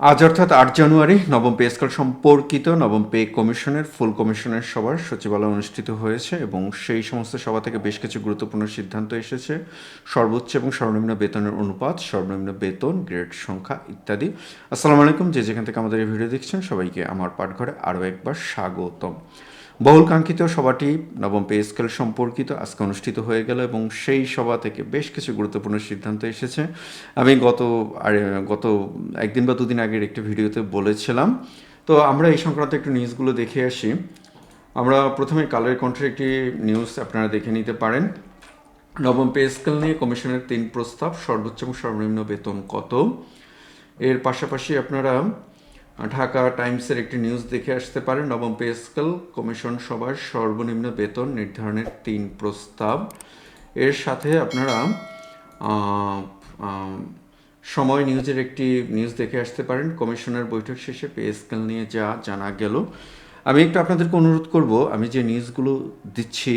আজ অর্থাৎ আট জানুয়ারি, নবম পে স্কেল সম্পর্কিত নবম পে কমিশনের, ফুল কমিশনের সভার সচিবালয় অনুষ্ঠিত হয়েছে এবং সেই সমস্ত সভা থেকে বেশ কিছু গুরুত্বপূর্ণ সিদ্ধান্ত এসেছে। সর্বোচ্চ এবং সর্বনিম্ন বেতনের অনুপাত, সর্বনিম্ন বেতন, গ্রেড, সংখ্যা ইত্যাদি। আসসালামু আলাইকুম, যে যেখান থেকে আমাদের এই ভিডিও দেখছেন, সবাইকে আমার পাঠঘরে আরও একবার স্বাগতম। বহুল কাঙ্ক্ষিত সভাটি নবম পে স্কেল সম্পর্কিত আজকে অনুষ্ঠিত হয়ে গেল এবং সেই সভা থেকে বেশ কিছু গুরুত্বপূর্ণ সিদ্ধান্ত এসেছে। আমি গত, আর, গত একদিন বা দুদিন আগের একটি ভিডিওতে বলেছিলাম। তো আমরা এই সংক্রান্ত একটু নিউজগুলো দেখে আসি। আমরা প্রথমে কালের কণ্ঠের একটি নিউজ আপনারা দেখে নিতে পারেন। নবম পে স্কেল নিয়ে কমিশনের তিন প্রস্তাব, সর্বোচ্চ এবং সর্বনিম্ন বেতন কত? এর পাশাপাশি আপনারা ঢাকা টাইমসের একটি নিউজ দেখে আসতে পারেন। নবম পে স্কেল, কমিশন সভার সর্বনিম্ন বেতন নির্ধারণের তিন প্রস্তাব। এর সাথে আপনারা সময় নিউজের একটি নিউজ দেখে আসতে পারেন। কমিশনের বৈঠক শেষে পে স্কেল নিয়ে যা জানা গেল। আমি একটু আপনাদেরকে অনুরোধ করব, আমি যে নিউজগুলো দিচ্ছি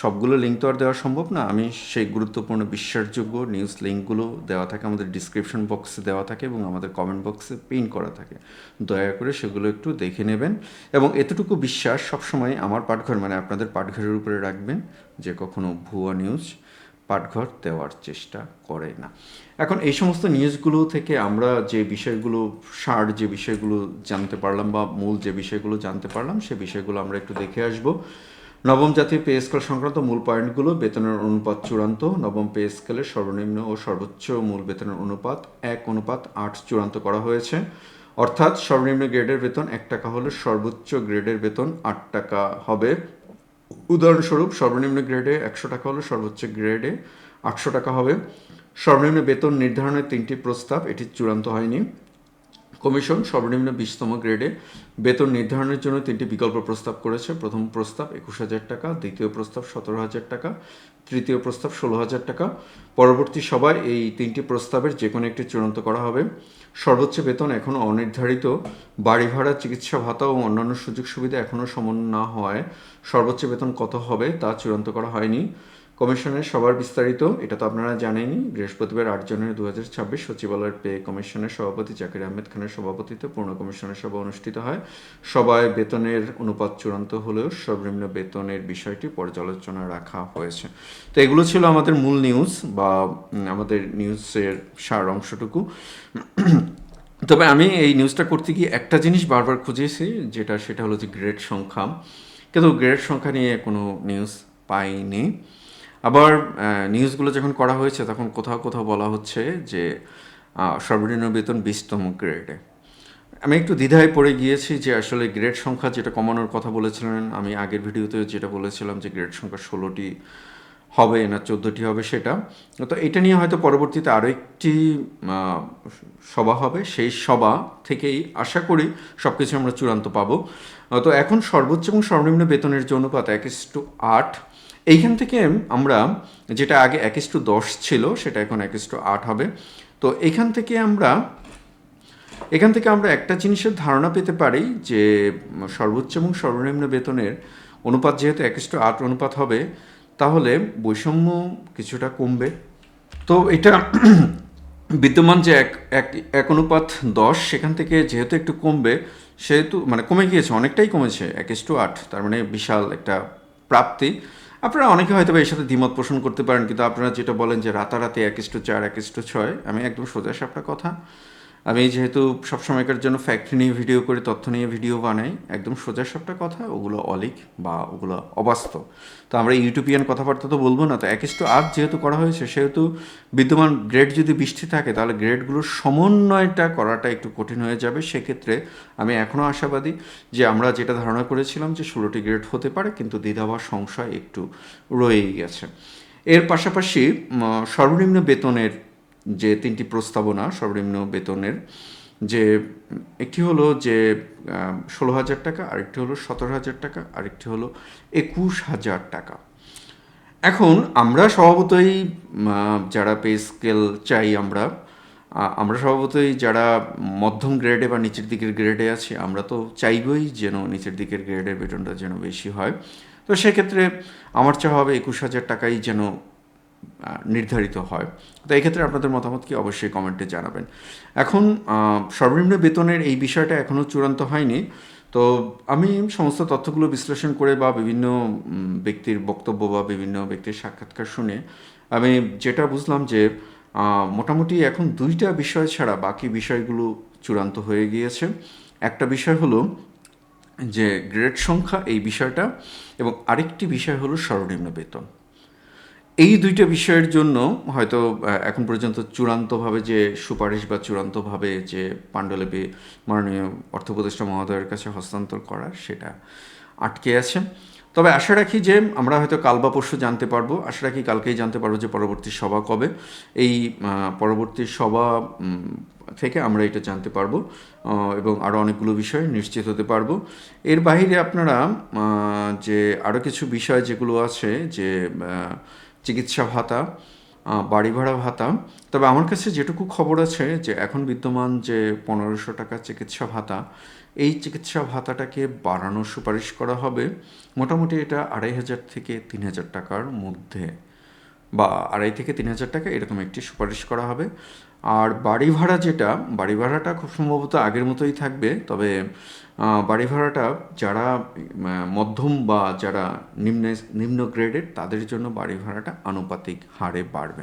সবগুলো লিঙ্ক তো আর দেওয়া সম্ভব না। আমি সেই গুরুত্বপূর্ণ বিশ্বাসযোগ্য নিউজ লিঙ্কগুলো দেওয়া থাকে, আমাদের ডিসক্রিপশন বক্সে দেওয়া থাকে এবং আমাদের কমেন্ট বক্সে পিন করা থাকে। দয়া করে সেগুলো একটু দেখে নেবেন এবং এতটুকু বিশ্বাস সবসময় আমার পাঠঘর মানে আপনাদের পাঠঘরের উপরে রাখবেন যে কখনো ভুয়া নিউজ পাঠঘর দেওয়ার চেষ্টা করে না। এখন এই সমস্ত নিউজগুলো থেকে আমরা যে বিষয়গুলো, সার যে বিষয়গুলো জানতে পারলাম বা মূল যে বিষয়গুলো জানতে পারলাম, সে বিষয়গুলো আমরা একটু দেখে আসব। নবম জাতীয় পে স্কেল সংক্রান্ত মূল পয়েন্টগুলো বেতনের অনুপাত চূড়ান্ত। নবম পে স্কেলের সর্বনিম্ন ও সর্বোচ্চ মূল বেতনের অনুপাত এক অনুপাত আট চূড়ান্ত করা হয়েছে। অর্থাৎ সর্বনিম্ন গ্রেডের বেতন এক টাকা হলে সর্বোচ্চ গ্রেডের বেতন আট টাকা হবে। উদাহরণস্বরূপ, সর্বনিম্ন গ্রেডে একশো টাকা হলে সর্বোচ্চ গ্রেডে আটশো টাকা হবে। সর্বনিম্ন বেতন নির্ধারণের তিনটি প্রস্তাব, এটি চূড়ান্ত হয়নি। কমিশন সর্বনিম্ন বিশতম গ্রেডে বেতন নির্ধারণের জন্য তিনটি বিকল্প প্রস্তাব করেছে। প্রথম প্রস্তাব একুশ হাজার টাকা, দ্বিতীয় প্রস্তাব সতেরো হাজার টাকা, তৃতীয় প্রস্তাব ষোলো হাজার টাকা। পরবর্তী সভায় এই তিনটি প্রস্তাবের যে কোনো একটি চূড়ান্ত করা হবে। সর্বোচ্চ বেতন এখনও অনির্ধারিত। বাড়ি ভাড়া, চিকিৎসা ভাতা ও অন্যান্য সুযোগ সুবিধা এখনও সমান না হওয়ায় সর্বোচ্চ বেতন কত হবে তা চূড়ান্ত করা হয়নি। কমিশনের সবার বিস্তারিত, এটা তো আপনারা জানেনই, বৃহস্পতিবার আট জানুয়ারি দু হাজার ছাব্বিশ সচিবালয়ের পে কমিশনের সভাপতি জাকির আহমেদ খানের সভাপতিত্বে পূর্ণ কমিশনের সভা অনুষ্ঠিত হয়। সবাই বেতনের অনুপাত চূড়ান্ত হলেও সর্বনিম্ন বেতনের বিষয়টি পর্যালোচনা রাখা হয়েছে। তো এগুলো ছিল আমাদের মূল নিউজ বা আমাদের নিউজের সার অংশটুকু। তবে আমি এই নিউজটা করতে গিয়ে একটা জিনিস বারবার খুঁজেছি, যেটা সেটা হলো যে গ্রেড সংখ্যা। কিন্তু গ্রেড সংখ্যা নিয়ে কোনো নিউজ পাইনি। আবার নিউজগুলো যখন করা হয়েছে, তখন কোথাও কোথাও বলা হচ্ছে যে সর্বনিম্ন বেতন বিশতম গ্রেডে আমি একটু দ্বিধায় পড়ে গিয়েছি যে আসলে গ্রেড সংখ্যা যেটা কমানোর কথা বলেছিলেন, আমি আগের ভিডিওতে যেটা বলেছিলাম যে গ্রেড সংখ্যা ষোলোটি হবে না চোদ্দোটি হবে সেটা। তো এটা নিয়ে হয়তো পরবর্তীতে আরও একটি সভা হবে। সেই সভা থেকেই আশা করি সব কিছু আমরা চূড়ান্ত পাবো। তো এখন সর্বোচ্চ এবং সর্বনিম্ন বেতনের যে অনুপাত, এক টু আট এইখান থেকে আমরা যেটা আগে এক টু দশ ছিল, সেটা এখন এক টু আট হবে। তো এখান থেকে আমরা, এখান থেকে আমরা একটা জিনিসের ধারণা পেতে পারি যে, সর্বোচ্চ এবং সর্বনিম্ন বেতনের অনুপাত যেহেতু এক টু আট অনুপাত হবে, তাহলে বৈষম্য কিছুটা কমবে। তো এটা বিদ্যমান যে এক এক এক অনুপাত দশ, সেখান থেকে যেহেতু একটু কমবে, সেহেতু মানে কমে গিয়েছে, অনেকটাই কমেছে, এক টু আট, তার মানে বিশাল একটা প্রাপ্তি। আপনারা অনেকে হয়তো এর সাথে দ্বিমত পোষণ করতে পারেন, কিন্তু আপনারা যেটা বলেন যে রাতারাতি এক ইস্টু চার, এক ইস্টু ছয়, আমি একদম সোজা আপনার কথা। আমি যেহেতু সবসময়কার জন্য ফ্যাক্টরি নিয়ে ভিডিও করে, তথ্য নিয়ে ভিডিও বানাই, একদম সোজা সবটা কথা, ওগুলো অলিক বা ওগুলো অবাস্তব। তো আমরা ইউটিউবিয়ান কথাবার্তা তো বলব না, তো এক টু আট যেহেতু করা হয়েছে, সেহেতু বিদ্যমান গ্রেড যদি বৃষ্টি থাকে, তাহলে গ্রেডগুলোর সমন্বয়টা করাটা একটু কঠিন হয়ে যাবে। সেক্ষেত্রে আমি এখনও আশাবাদী যে আমরা যেটা ধারণা করেছিলাম যে ষোলোটি গ্রেড হতে পারে, কিন্তু দ্বিধা বা সংশয় একটু রয়েই গেছে। এর পাশাপাশি সর্বনিম্ন বেতনের যে তিনটি প্রস্তাবনা সর্বনিম্ন বেতনের, যে একটি হলো যে ষোলো হাজার টাকা, আরেকটি হলো সতেরো হাজার টাকা, আরেকটি হলো একুশ হাজার টাকা। এখন আমরা স্বভাবতই যারা পে স্কেল চাই আমরা আমরা স্বভাবতই যারা মধ্যম গ্রেডে বা নিচের দিকের গ্রেডে আছি, আমরা তো চাইবই যেন নিচের দিকের গ্রেডের বেতনটা যেন বেশি হয়। তো সেক্ষেত্রে আমার চাওয়া হবে একুশ হাজার টাকাই যেন নির্ধারিত হয়। তো এই ক্ষেত্রে আপনাদের মতামত কি? অবশ্যই কমেন্টে জানাবেন। এখন সর্বনিম্ন বেতনের এই বিষয়টা এখনও চূড়ান্ত হয়নি। তো আমি সমস্ত তথ্যগুলো বিশ্লেষণ করে বা বিভিন্ন ব্যক্তির বক্তব্য বা বিভিন্ন ব্যক্তির সাক্ষাৎকার শুনে আমি যেটা বুঝলাম যে মোটামুটি এখন দুইটা বিষয় ছাড়া বাকি বিষয়গুলো চূড়ান্ত হয়ে গিয়েছে। একটা বিষয় হলো যে, গ্রেড সংখ্যা এই বিষয়টা এবং আরেকটি বিষয় হলো সর্বনিম্ন বেতন। এই দুইটা বিষয়ের জন্য হয়তো এখন পর্যন্ত চূড়ান্তভাবে যে সুপারিশ বা চূড়ান্তভাবে যে পাণ্ডুলিপি মাননীয় অর্থ উপদেষ্টা মহোদয়ের কাছে হস্তান্তর করা, সেটা আটকে আছে। তবে আশা রাখি যে আমরা হয়তো কাল বা পরশু জানতে পারব, আশা রাখি কালকেই জানতে পারব যে পরবর্তী সভা কবে। এই পরবর্তী সভা থেকে আমরা এটা জানতে পারব এবং আরও অনেকগুলো বিষয় নিশ্চিত হতে পারব। এর বাইরে আপনারা যে আরও কিছু বিষয় যেগুলো আছে, যে চিকিৎসা ভাতা বাড়ি ভাড়া ভাতা। তবে আমার কাছে যেটুকু খবর আছে যে এখন বিদ্যমান যে পনেরোশো টাকা চিকিৎসা ভাতা, এই চিকিৎসা ভাতাটাকে বাড়ানোর সুপারিশ করা হবে মোটামুটি এটা আড়াই হাজার থেকে তিন হাজার টাকার মধ্যে। বা আড়াই থেকে তিন হাজার টাকা এরকম একটি সুপারিশ করা হবে। আর বাড়ি ভাড়া যেটা বাড়ি ভাড়াটা খুব সম্ভবত আগের মতোই থাকবে, তবে বাড়ি ভাড়াটা যারা মধ্যম বা যারা নিম্ন নিম্ন গ্রেডের, তাদের জন্য বাড়ি ভাড়াটা আনুপাতিক হারে বাড়বে।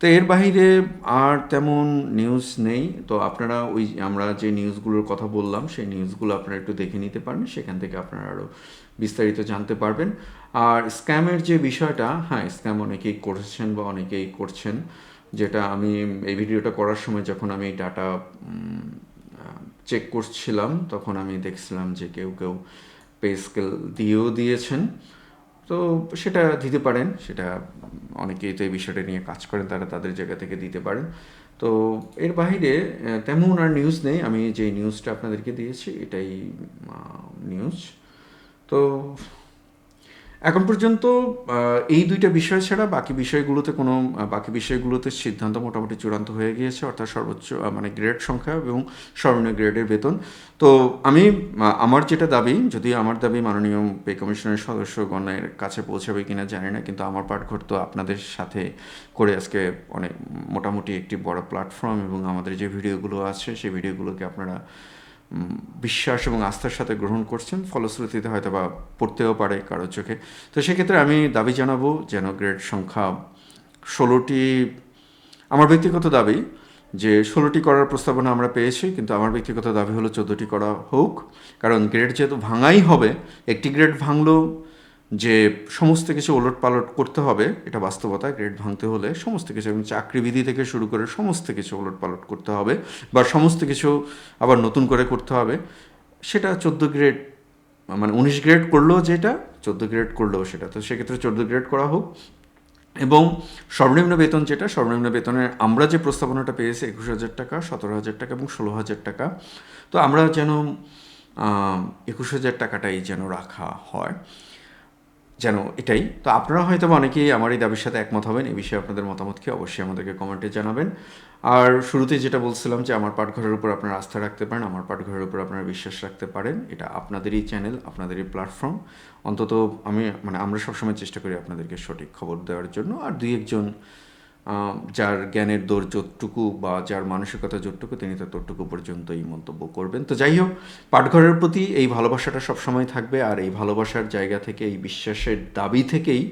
তো এর বাইরে আর তেমন নিউজ নেই। তো আপনারা ওই, আমরা যে নিউজগুলোর কথা বললাম, সেই নিউজগুলো আপনারা একটু দেখে নিতে পারবেন, সেখান থেকে আপনারা আরও বিস্তারিত জানতে পারবেন। আর স্ক্যামের যে বিষয়টা হ্যাঁ স্ক্যাম অনেকেই করেছেন বা অনেকেই করছেন। যেটা আমি এই ভিডিওটা করার সময় যখন আমি ডাটা চেক করছিলাম, তখন আমি দেখছিলাম যে কেউ কেউ পে স্কেল দিয়েও দিয়েছেন। তো সেটা দিতে পারেন, সেটা অনেকেই তো এই বিষয়টা নিয়ে কাজ করেন, তারা তাদের জায়গা থেকে দিতে পারেন। তো এর বাইরে তেমন আর নিউজ নেই। আমি যে নিউজটা আপনাদেরকে দিয়েছি, এটাই নিউজ তো এখন পর্যন্ত এই দুইটা বিষয় ছাড়া বাকি বিষয়গুলোতে কোনো বাকি বিষয়গুলোতে সিদ্ধান্ত মোটামুটি চূড়ান্ত হয়ে গিয়েছে, অর্থাৎ সর্বোচ্চ মানে গ্রেড সংখ্যা এবং সর্বনিম্ন গ্রেডের বেতন। তো আমি আমার যেটা দাবি, যদি আমার দাবি মাননীয় পে কমিশনের সদস্যগণের কাছে পৌঁছাবে কিনা জানি না, কিন্তু আমার পাঠঘর তো আপনাদের সাথে করে আজকে অনেক, মোটামুটি একটি বড় প্ল্যাটফর্ম এবং আমাদের যে ভিডিওগুলো আছে, সেই ভিডিওগুলোকে আপনারা বিশ্বাস এবং আস্থার সাথে গ্রহণ করছেন। ফলশ্রুতিতে হয়তো বা পড়তেও পারে কারোর চোখে। তো সেক্ষেত্রে আমি দাবি জানাব যেন গ্রেড সংখ্যা ষোলোটি, আমার ব্যক্তিগত দাবি যে ষোলোটি করার প্রস্তাবনা আমরা পেয়েছি, কিন্তু আমার ব্যক্তিগত দাবি হলো চোদ্দোটি করা হোক। কারণ গ্রেড যেহেতু ভাঙাই হবে, একটি গ্রেড ভাঙলেও যে সমস্ত কিছু ওলট পালট করতে হবে, এটা বাস্তবতা গ্রেড ভাঙতে হলে সমস্ত কিছু এবং চাকরিবিধি থেকে শুরু করে সমস্ত কিছু ওলট পালট করতে হবে বা সমস্ত কিছু আবার নতুন করে করতে হবে। সেটা চোদ্দ গ্রেড মানে উনিশ গ্রেড করলেও যেটা, চোদ্দ গ্রেড করলেও সেটা। তো সেক্ষেত্রে চোদ্দ গ্রেড করা হোক এবং সর্বনিম্ন বেতন যেটা, সর্বনিম্ন বেতনের আমরা যে প্রস্তাবনাটা পেয়েছি একুশ হাজার টাকা, সতেরো হাজার টাকা এবং ষোলো হাজার টাকা, তো আমরা যেন একুশ হাজার টাকাটাই যেন রাখা হয়। যেন এটাই। তো আপনারা হয়তো অনেকেই আমার এই দাবির সাথে একমত হবেন, এই বিষয়ে আপনাদের মতামত কি অবশ্যই আমাদেরকে কমেন্টে জানাবেন। আর শুরুতে যেটা বলছিলাম যে, আমার পাঠঘরের উপর আপনারা আস্থা রাখতে পারেন, আমার পাঠঘরের উপর আপনারা বিশ্বাস রাখতে পারেন, এটা আপনাদেরই চ্যানেল, আপনাদেরই প্ল্যাটফর্ম। অন্তত আমি মানে আমরা সবসময় চেষ্টা করি আপনাদেরকে সঠিক খবর দেওয়ার জন্য। আর দুই একজন যার জ্ঞানের দৌড় যতটুকু বা যার মানসিকতা যতটুকু তিনি তো ততটুকু পর্যন্তই মন্তব্য করবেন। তো যাই হোক, পাঠঘরের প্রতি এই ভালোবাসাটা সবসময় থাকবে আর এই ভালোবাসার জায়গা থেকে, এই বিশ্বাসের দাবি থেকেই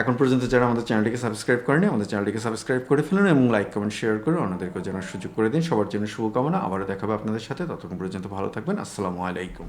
এখন পর্যন্ত যারা আমাদের চ্যানেলটিকে সাবস্ক্রাইব করেনি আমাদের চ্যানেলটিকে সাবস্ক্রাইব করে ফেলুন এবং লাইক কমেন্ট শেয়ার করে অন্যদেরকে জানার সুযোগ করে দিন। সবার জন্য শুভকামনা। আবারও দেখাবে আপনাদের সাথে। ততক্ষণ পর্যন্ত ভালো থাকবেন। আসসালামু আলাইকুম।